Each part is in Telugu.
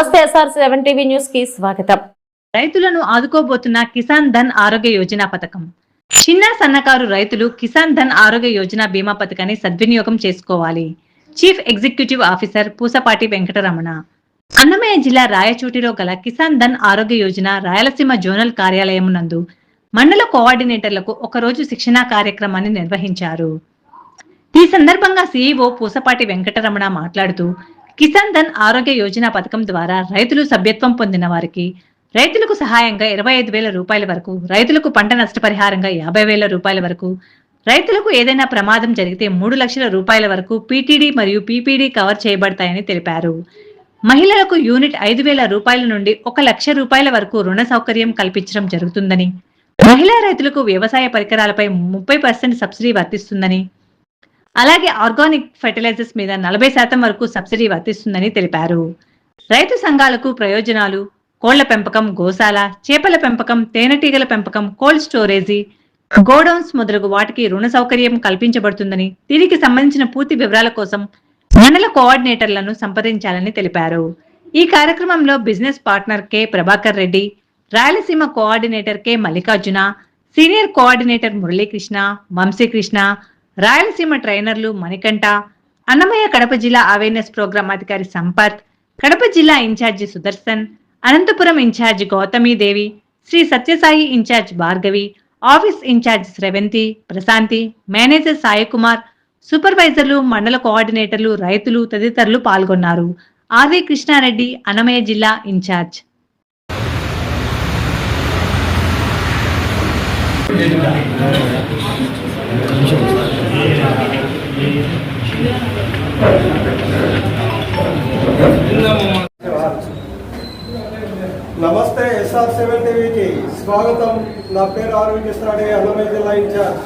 నమస్తే ఎస్ఆర్ సెవెన్ టీవీ న్యూస్కి స్వాగతం. రైతులను ఆదుకోబోతున్న కిసాన్ ధన్ ఆరోగ్య యోజన పథకం. చిన్న సన్నకారు రైతులు కిసాన్ ధన్ ఆరోగ్య యోజన బీమా పథకాన్ని సద్వినియోగం చేసుకోవాలి. Chief executive officer Pusapati Venkataramana. Annamayya జిల్లా రాయచోటిలో గల కిసాన్ ధన్ ఆరోగ్య యోజన రాయలసీమ జోనల్ కార్యాలయం నందు మండల కోఆర్డినేటర్లకు ఒకరోజు శిక్షణా కార్యక్రమాన్ని నిర్వహించారు. ఈ సందర్భంగా సీఈఓ పూసపాటి వెంకటరమణ మాట్లాడుతూ కిసాన్ ధన్ ఆరోగ్య యోజన పథకం ద్వారా రైతులు సభ్యత్వం పొందిన వారికి రైతులకు సహాయంగా ఇరవై ఐదు వేల రూపాయల వరకు రైతులకు పంట నష్టపరిహారంగా యాభై వేల రూపాయల వరకు రైతులకు ఏదైనా ప్రమాదం జరిగితే మూడు లక్షల రూపాయల వరకు పీటీడీ మరియు పీపీడీ కవర్ చేయబడతాయని తెలిపారు. మహిళలకు యూనిట్ ఐదు వేల రూపాయల నుండి ఒక లక్ష రూపాయల వరకు రుణ సౌకర్యం కల్పించడం జరుగుతుందని మహిళా రైతులకు వ్యవసాయ పరికరాలపై ముప్పై పర్సెంట్ సబ్సిడీ వర్తిస్తుందని అలాగే ఆర్గానిక్ ఫెర్టిలైజర్స్ మీద నలభై శాతం వరకు సబ్సిడీ వర్తిస్తుందని తెలిపారు. రైతు సంఘాలకు ప్రయోజనాలు కోళ్ళ పెంపకం గోశాల చేపల పెంపకం తేనెటీగల పెంపకం కోల్డ్ స్టోరేజీ గోడౌన్స్ మొదలగు వాటికి రుణ సౌకర్యం కల్పించబడుతుందని దీనికి సంబంధించిన పూర్తి వివరాల కోసం మండల కోఆర్డినేటర్లను సంప్రదించాలని తెలిపారు. ఈ కార్యక్రమంలో business partner K. Prabhakar Reddy Rayalaseema coordinator K. Mallikarjuna senior coordinator Muralikrishna Vamsikrishna Rayalaseema ట్రైనర్లు Manikanta Annamayya Kadapa జిల్లా అవేర్నెస్ ప్రోగ్రాం అధికారి సంపత్ కడప జిల్లా incharge Sudarshan Anantapur incharge Gautami Devi Sri Sathya Sai incharge Bhargavi office incharge Sravanthi Prashanthi manager Saikumar సూపర్వైజర్లు మండల కోఆర్డినేటర్లు రైతులు తదితరులు పాల్గొన్నారు. ఆర్వి కృష్ణారెడ్డి అన్నమయ్య జిల్లా ఇన్ఛార్జ్. నమస్తే ఎస్ఆర్ సెవెన్ టీవీకి స్వాగతం. నా పేరు ఆరోగ్య కృష్ణాడే అన్నమయ్య జిల్లా ఇన్ఛార్జ్.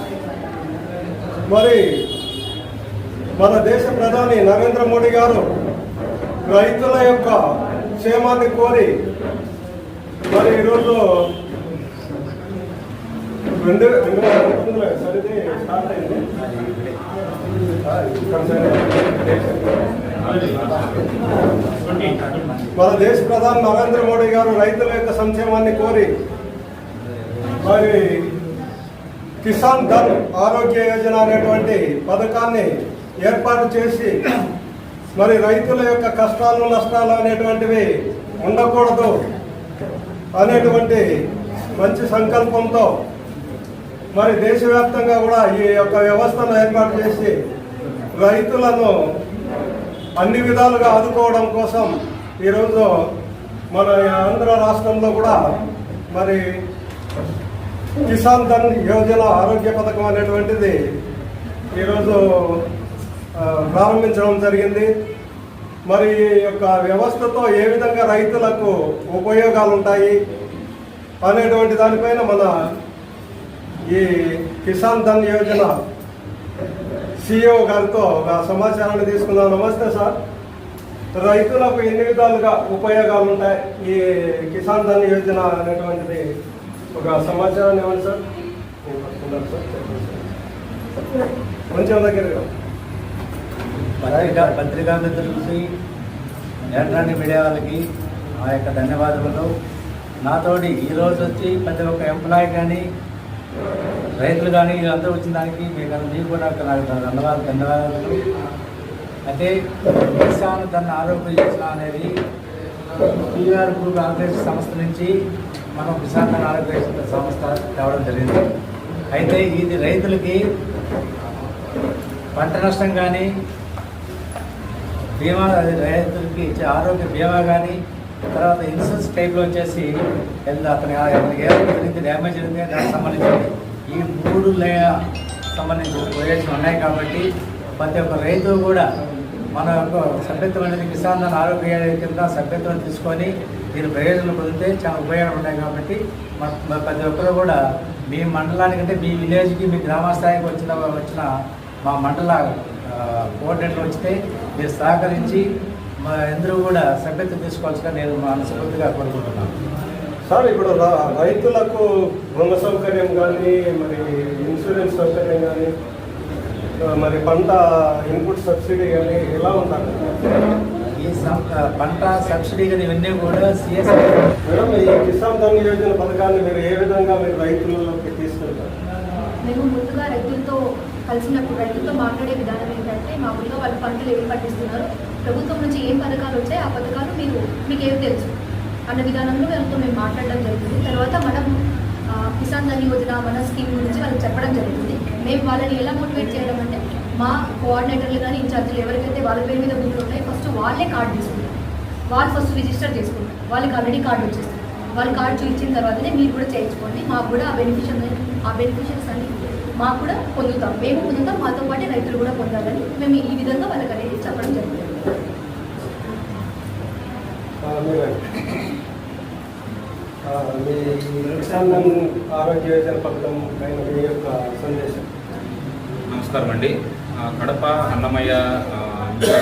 మరి మన దేశ ప్రధాని నరేంద్ర మోడీ గారు రైతుల యొక్క క్షేమాన్ని కోరి మరి ఈరోజు రెండు రెండు వేల పంతొమ్మిదిలో స్టార్ట్ అయింది. మన దేశ ప్రధాని నరేంద్ర మోడీ గారు రైతుల యొక్క సంక్షేమాన్ని కోరి మరి కిసాన్ ధన్ ఆరోగ్య యోజన అనేటువంటి పథకాన్ని ఏర్పాటు చేసి మరి రైతుల యొక్క కష్టాలు నష్టాలు అనేటువంటివి ఉండకూడదు అనేటువంటి మంచి సంకల్పంతో మరి దేశవ్యాప్తంగా కూడా ఈ యొక్క వ్యవస్థను ఏర్పాటు చేసి రైతులను అన్ని విధాలుగా ఆదుకోవడం కోసం ఈరోజు మన ఆంధ్ర రాష్ట్రంలో కూడా మరి కిసాన్ ధన్ యోజన ఆరోగ్య పథకం అనేటువంటిది ఈరోజు ప్రారంభించడం జరిగింది. మరి ఈ యొక్క వ్యవస్థతో ఏ విధంగా రైతులకు ఉపయోగాలు ఉంటాయి అనేటువంటి దానిపైన మన ఈ కిసాన్ ధన్ యోజన సిఇఓ గారితో ఒక సమాచారాన్ని తీసుకుందాం. నమస్తే సార్. రైతులకు ఎన్ని విధాలుగా ఉపయోగాలు ఉంటాయి ఈ కిసాన్ ధన్ యోజన అనేటువంటిది? ఒక సమాచారాన్ని ఇవ్వండి సార్. కొంచెం దగ్గరగా. పత్రికా పత్రికా మిత్రులకి ఎలక్ట్రానిక్ మీడియా వాళ్ళకి ఆ యొక్క ధన్యవాదములు. నాతోటి ఈరోజు వచ్చి ప్రతి ఒక్క ఎంప్లాయీ కానీ రైతులు కానీ వీళ్ళందరూ వచ్చిన దానికి మీకు మీకు కూడా నాకు ధన్యవాదాలు ధన్యవాదాలు. అయితే కిసాన్ దాన్ని ఆరోగ్య యోజన అనేది పీఆర్ గ్రూప్ ఆర్గనైజేషన్ సంస్థ నుంచి మనం కిసాన్ ధన్ ఆరోగ్య సంస్థ తేవడం జరిగింది. అయితే ఇది రైతులకి పంట నష్టం కానీ బీమా అది రైతులకి ఇచ్చే ఆరోగ్య బీమా కానీ తర్వాత ఇన్సూరెన్స్ టైప్లో వచ్చేసి అతని అతనికి జరిగింది డ్యామేజ్ జరిగింది దానికి సంబంధించి ఈ మూడు లే సంబంధించిన ప్రయోజనం ఉన్నాయి కాబట్టి ప్రతి ఒక్క రైతు కూడా మన యొక్క సభ్యత్వం అనేది కిసాన్ ఆరోగ్య కింద సభ్యత్వం తీసుకొని దీని ప్రయోజనం పొందితే చాలా ఉపయోగాలు ఉన్నాయి కాబట్టి ప్రతి ఒక్కరు కూడా మీ మండలానికంటే మీ విలేజ్కి మీ గ్రామ స్థాయికి వచ్చిన వచ్చిన మా మండల కోఆర్డినేటర్ వచ్చితే మీరు సహకరించి మా అందరూ కూడా సభ్యత్వం తీసుకోవాల్సిగా నేను మనస్ఫూర్తిగా కోరుకుంటున్నాను. సార్ ఇప్పుడు రైతులకు రుణ సౌకర్యం కానీ మరి ఇన్సూరెన్స్ సౌకర్యం కానీ మరి పంట ఇన్పుట్ సబ్సిడీ కానీ ఎలా ఉంటారు? ఈ సం- పంట సబ్సిడీ కానీ ఇవన్నీ కూడా సిఎస్ మేడం ఈ కిసాన్ ధన్ యోజన పథకాన్ని మీరు ఏ విధంగా మీరు రైతులలోకి తీసుకెళ్తారు? మేము ముందుగా రైతులతో కలిసినప్పుడు రైతులతో మాట్లాడే విధానం ఏంటంటే మామూలుగా వాళ్ళు పంటలు ఏమి పండిస్తున్నారు ప్రభుత్వం నుంచి ఏం పథకాలు వచ్చాయి ఆ పథకాలు మీరు మీకు ఏమి తెలుసు? అన్న విధానంలో వాళ్ళతో మేము మాట్లాడడం జరుగుతుంది. తర్వాత మనం కిసాన్ ధన్ యోజన మన స్కీమ్ గురించి వాళ్ళకి చెప్పడం జరుగుతుంది. మేము వాళ్ళని ఎలా మోటివేట్ చేయడం అంటే మా కోఆర్డినేటర్లు కానీ ఇన్ఛార్జీలు ఎవరికైతే వాళ్ళ పేరు మీద భూములు ఉన్నాయో ఫస్ట్ వాళ్ళే కార్డు తీసుకుంటారు. వాళ్ళు ఫస్ట్ రిజిస్టర్ చేసుకుంటారు. వాళ్ళకి ఆల్రెడీ కార్డు వచ్చేస్తుంది. వాళ్ళు కార్డు చూపించిన తర్వాతనే మీరు కూడా చేయించుకోండి. మాకు కూడా ఆ బెనిఫిషియల్ ఆ బెనిఫిషియల్స్ అన్ని మాకు కూడా పొందుతాం. మేము పొందుతాం. మాతో పాటు రైతులు కూడా పొందాలని మేము ఈ విధంగా వాళ్ళకి అనేది చెప్పడం జరుగుతుంది. మీ కిసాన్ ఆరోగ్య యోజన పథకం పైన మీ యొక్క సందేశం. నమస్కారం అండి. కడప అన్నమయ్య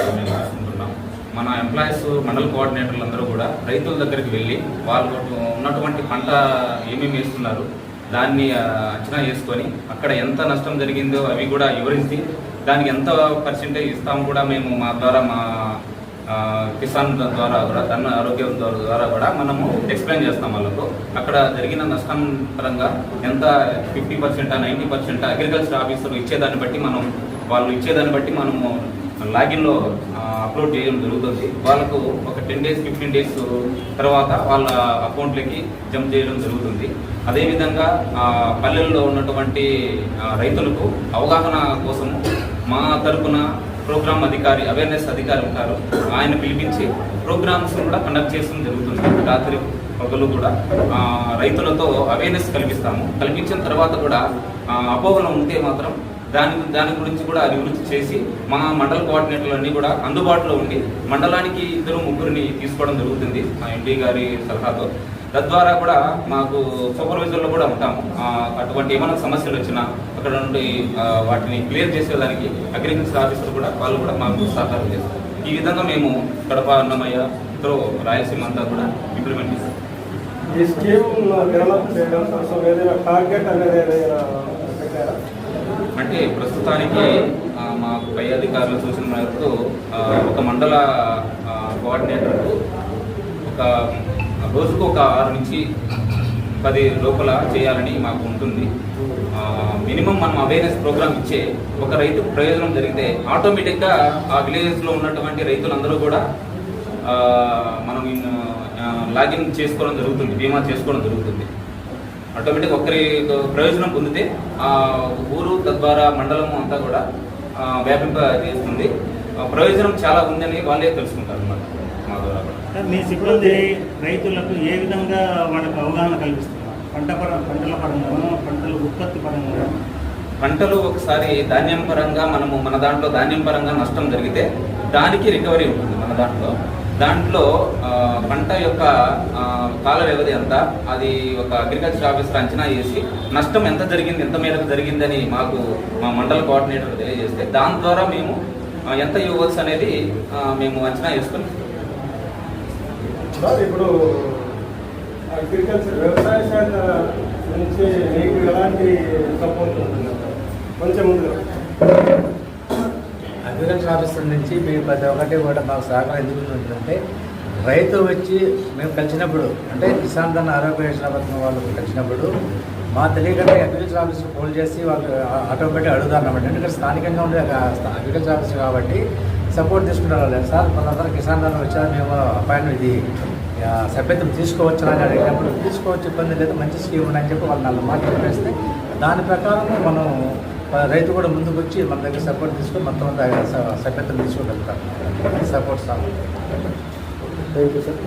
మేము చూసుకుంటున్నాం మన ఎంప్లాయీస్ మండల కోఆర్డినేటర్లు అందరూ కూడా రైతుల దగ్గరికి వెళ్ళి వాళ్ళు ఉన్నటువంటి పంట ఏమేమి వేస్తున్నారు దాన్ని అంచనా చేసుకొని అక్కడ ఎంత నష్టం జరిగిందో అవి కూడా వివరించి దానికి ఎంత పర్సెంటేజ్ ఇస్తాము కూడా మేము మా ద్వారా మా కిసాన్ ద్వారా కూడా ధన ఆరోగ్యం ద్వారా ద్వారా కూడా మనము ఎక్స్ప్లెయిన్ చేస్తాం వాళ్ళకు. అక్కడ జరిగిన నష్టం పరంగా ఎంత fifty percent ninety percent agriculture officer ఇచ్చేదాన్ని బట్టి మనం వాళ్ళు ఇచ్చేదాన్ని బట్టి మనము లాగిన్లో అప్లోడ్ చేయడం జరుగుతుంది. వాళ్ళకు ఒక టెన్ డేస్ ఫిఫ్టీన్ డేస్ తర్వాత వాళ్ళ అకౌంట్లకి జంప్ చేయడం జరుగుతుంది. అదేవిధంగా పల్లెల్లో ఉన్నటువంటి రైతులకు అవగాహన కోసము మా తరపున ప్రోగ్రామ్ అధికారి అవేర్నెస్ అధికారి ఉంటారు. ఆయన పిలిపించి ప్రోగ్రామ్స్ కూడా కండక్ట్ చేయడం జరుగుతుంది. రాత్రి పగలు కూడా రైతులతో అవేర్నెస్ కల్పిస్తాము కల్పించిన తర్వాత కూడా అపోహలు ఉంటే మాత్రం దాని దాని గురించి కూడా అభివృద్ధి చేసి మా మండల కోఆర్డినేటర్లు అన్నీ కూడా అందుబాటులో ఉండి మండలానికి ఇద్దరు ముగ్గురిని తీసుకోవడం జరుగుతుంది. మా ఎండి గారి సలహాతో. తద్వారా కూడా మాకు సూపర్వైజర్లో కూడా ఉంటాము. అటువంటి ఏమైనా సమస్యలు వచ్చినా అక్కడ నుండి వాటిని క్లియర్ చేసేదానికి అగ్రికల్చర్ ఆఫీసర్ కూడా వాళ్ళు కూడా మాకు సహకారం చేస్తారు. ఈ విధంగా మేము కడప అన్నమయ్య ఇతర రాయలసీమ అంతా కూడా ఇంప్లిమెంట్ చేస్తాం. ఈ స్కీమ్ డెవలప్ చేయడం కోసం ఏదైనా టార్గెట్ అనేది ఏదైనా అంటే ప్రస్తుతానికి ఆ, మా పై అధికారుల సూచన మేరకు ఒక మండల ఆ, కోఆర్డినేటర్కు ఒక రోజుకు ఒక ఆరు నుంచి పది లోపల చేయాలని మాకు ఉంటుంది. మినిమం మనం అవేర్నెస్ ప్రోగ్రామ్ ఇచ్చే ఒక రైతు ప్రయోజనం జరిగితే ఆటోమేటిక్గా ఆ విలేజెస్లో ఉన్నటువంటి రైతులందరూ కూడా మనం లాగిన్ చేసుకోవడం జరుగుతుంది బీమా చేసుకోవడం జరుగుతుంది. ఆటోమేటిక్ ఒకరి ప్రయోజనం పొందితే ఆ ఊరు తద్వారా మండలం అంతా కూడా వ్యాపింప చేస్తుంది ఆ, ప్రయోజనం చాలా ఉందని వాళ్ళే తెలుసుకుంటారు అన్నమాట సార్, మీ సిబ్బంది రైతులకు ఏ విధంగా వాళ్ళకు అవగాహన కల్పిస్తున్నారు? పంట పరం పంటల పరంగా పంటల ఉత్పత్తి పరంగా పంటలు ఒకసారి ధాన్యం పరంగా మనము మన దాంట్లో ధాన్యం పరంగా నష్టం జరిగితే దానికి రికవరీ ఉంటుంది మన దాంట్లో. దాంట్లో పంట యొక్క కాల వ్యవధి ఎంత అది ఒక అగ్రికల్చర్ ఆఫీసర్ అంచనా చేసి నష్టం ఎంత జరిగింది ఎంత మేరకు జరిగిందని మాకు మా మండల కోఆర్డినేటర్ తెలియజేస్తే దాని ద్వారా మేము ఎంత ఇవ్వచ్చు అనేది మేము అంచనా చేసుకొని సార్ ఇప్పుడు అగ్రికల్చర్ వ్యవసాయ శాఖ నుంచి మీకు ఎలాంటి సపోర్ట్ ఉంటుంది? కొంచెం ముందుగా. అగ్రికల్చర్ ఆఫీసర్ నుంచి మేము ప్రతి ఒక్కటి కూడా మాకు సహకారం ఎందుకు ఉంటుందంటే రైతు వచ్చి మేము కలిసినప్పుడు అంటే కిసాన్ ధన్ ఆరోగ్య యోజన పథకం వాళ్ళు కలిసినప్పుడు మా తెలియకుండా అగ్రికల్చర్ ఆఫీసర్ ఫోన్ చేసి వాళ్ళు ఆటోమేటిక్ అడుగుతారు అన్నమాట. ఎందుకంటే స్థానికంగా ఉండే అగ్రికల్చర్ ఆఫీసర్ కాబట్టి సపోర్ట్ తీసుకుంటారు లేదు సార్? మనందరూ కిసాన్ ధన్ వచ్చారు మేము అపాయింట్ ఇది సభ్యత్వం తీసుకోవచ్చు అని అడిగినప్పుడు తీసుకోవచ్చు ఇబ్బంది లేదు మంచి స్కీమ్ అని చెప్పి వాళ్ళు నాలుగు మాటలు వేస్తే దాని ప్రకారం మనం రైతు కూడా ముందుకు వచ్చి మన దగ్గర సపోర్ట్ తీసుకొని మొత్తం అంతా స- సభ్యత్వం తీసుకోగలుగుతారు support sir. Thank you sir